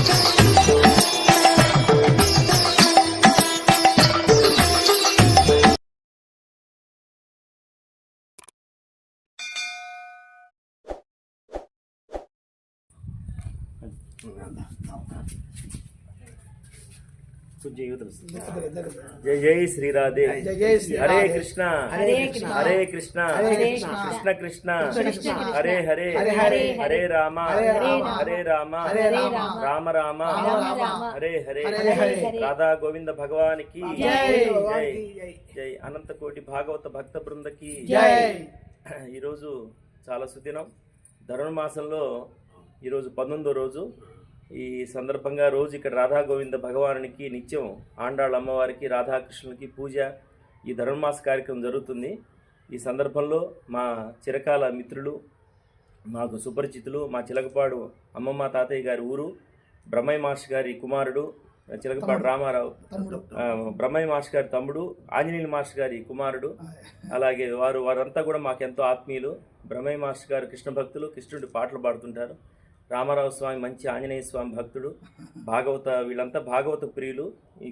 కొంచెం యువతలు జై జై శ్రీరాధే జై జై శ్రీ హరే. కృష్ణ హరే కృష్ణ. హరే కృష్ణ హరే కృష్ణ. కృష్ణ కృష్ణ కృష్ణ. హరే హరే హరే హరే. హరే రామ హరే రామ. హరే రామ హరే రామ. హరే హరే. రాధా గోవింద భగవానికి జై జై భగవానికి జై. జై అనంత కోటి భాగవత భక్త బృందకి జై ఈరోజు చాలా సుదినం. ధనుర్మాసంలో ఈరోజు పంతొమ్మిదో రోజు. ఈ సందర్భంగా రోజు ఇక్కడ రాధా గోవింద భగవానునికి నిత్యం ఆండాళ్ళ అమ్మవారికి రాధాకృష్ణులకి పూజ ఈ ధనుర్మాస కార్యక్రమం జరుగుతుంది. ఈ సందర్భంలో మా చిరకాల మిత్రులు మాకు సుపరిచితులు మా చిలకపాడు అమ్మమ్మ తాతయ్య గారి ఊరు బ్రహ్మయ్య మాస్టర్ గారి కుమారుడు చిలకపాడు రామారావు బ్రహ్మయ్య మాస్టర్ గారి తమ్ముడు ఆంజనేయుల మాస్టర్ గారి కుమారుడు అలాగే వారు వారంతా కూడా మాకెంతో ఆత్మీయులు. బ్రహ్మయ్య మాస్టర్ గారు కృష్ణ భక్తులు కృష్ణుడి పాటలు పాడుతుంటారు. రామారావు స్వామి మంచి ఆంజనేయ స్వామి భక్తుడు భాగవత వీళ్ళంతా భాగవత ప్రియులు. ఈ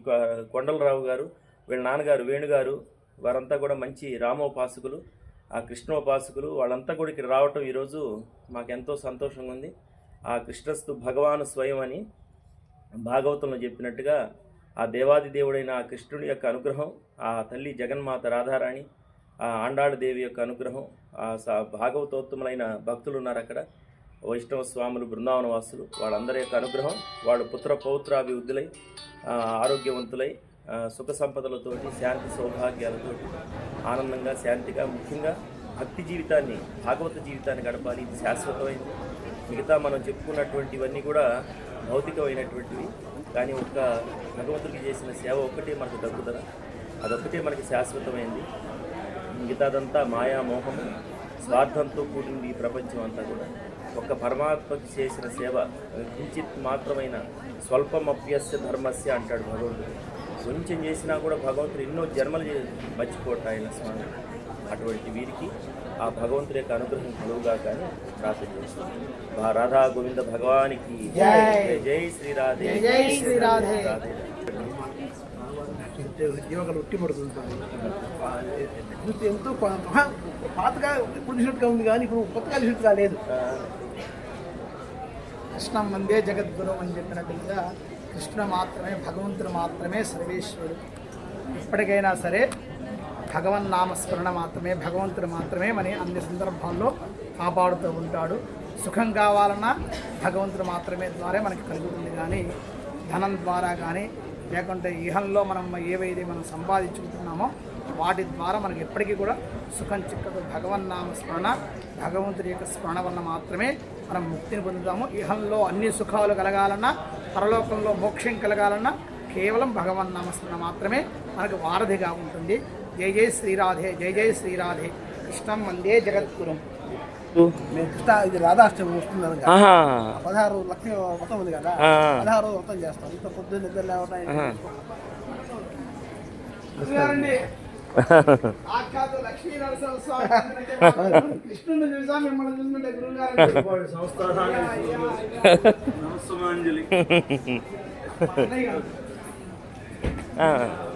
కొండలరావు గారు వీళ్ళ నాన్నగారు వేణుగారు వారంతా కూడా మంచి రామోపాసకులు. ఆ కృష్ణోపాసకులు వాళ్ళంతా కూడా ఇక్కడ రావటం ఈరోజు మాకెంతో సంతోషంగా ఉంది. ఆ కృష్ణస్తు భగవాను స్వయం అని భాగవతంలో చెప్పినట్టుగా ఆ దేవాది దేవుడైన ఆ కృష్ణుడి యొక్క అనుగ్రహం ఆ తల్లి జగన్మాత రాధారాణి ఆ ఆండాళ దేవి యొక్క అనుగ్రహం ఆ భాగవతోత్తములైన భక్తులు ఉన్నారు అక్కడ. వైష్ణవ స్వాములు బృందావనవాసులు వాళ్ళందరి యొక్క అనుగ్రహం వాళ్ళు పుత్ర పౌత్రాభివృద్ధులై ఆరోగ్యవంతులై సుఖ సంపదలతోటి శాంతి సౌభాగ్యాలతోటి ఆనందంగా శాంతిగా ముఖ్యంగా భక్తి జీవితాన్ని భాగవత జీవితాన్ని గడపాలి. ఇది శాశ్వతమైంది. మిగతా మనం చెప్పుకున్నటువంటివన్నీ కూడా భౌతికమైనటువంటివి. కానీ ఒక్క భగవంతుడికి చేసిన సేవ ఒక్కటే మనకు దక్కుతుందా అదొక్కటే మనకి శాశ్వతమైంది. మిగతాదంతా మాయా మోహము. స్వార్థంతో కూడింది ఈ ప్రపంచం అంతా కూడా ఒక్క పరమాత్మకి చేసిన సేవ కించిత్ మాత్రమైన స్వల్పమప్యస్య ధర్మస్య అంటాడు భగవంతుడు కొంచెం చేసినా కూడా భగవంతుడు ఎన్నో జన్మలు మర్చిపోతాడు ఆయన స్వామి అటువంటి వీరికి ఆ భగవంతుడి యొక్క అనుగ్రహం కలుగుగా కానీ ప్రార్థన చేస్తుంది భా- రాధా గోవింద భగవానికి జై. శ్రీరాధే జై జై శ్రీరాధే. రాధే. యువకులు ఉట్టి పడుతుంది ఎంతో పాతగా మహా పాతగా ఉంది కానీ ఇప్పుడు కొత్తగా కలిసినట్టుగా లేదు కృష్ణం కృష్ణ మందే జగద్గురు అని చెప్పినట్టుగా కృష్ణ మాత్రమే భగవంతుడు మాత్రమే సర్వేశ్వరుడు. ఇప్పటికైనా సరే భగవన్ నామస్మరణ మాత్రమే భగవంతుడు మాత్రమే మన అన్ని సందర్భాల్లో కాపాడుతూ ఉంటాడు. సుఖం కావాలన్నా భగవంతుడు మాత్రమే ద్వారా మనకి కలుగుతుంది కానీ ధనం ద్వారా కానీ లేకుంటే ఇహంలో మనం ఏవైతే మనం సంపాదించుకుంటున్నామో వాటి ద్వారా మనకి ఎప్పటికీ కూడా సుఖం చిక్కదు. భగవన్నామ స్మరణ భగవంతుడి యొక్క స్మరణ వలన మాత్రమే మనం ముక్తిని పొందుతాము. ఇహంలో అన్ని సుఖాలు కలగాలన్నా పరలోకంలో మోక్షం కలగాలన్నా కేవలం భగవన్నామ స్మరణ మాత్రమే మనకు వారధిగా ఉంటుంది. జై జై శ్రీరాధే జై జై శ్రీరాధే కృష్ణం వందే జగద్గురం. కృష్ణ ఇది రాధాష్టమి వస్తుంది ఆహా. పదహారు లక్ష మొత్తం ఉంది కదా. పదహారు మొత్తం చేస్తాం. ఇంత పొద్దున్న నిద్ర లేవటం కృష్ణుని చూసా మిమ్మల్ని.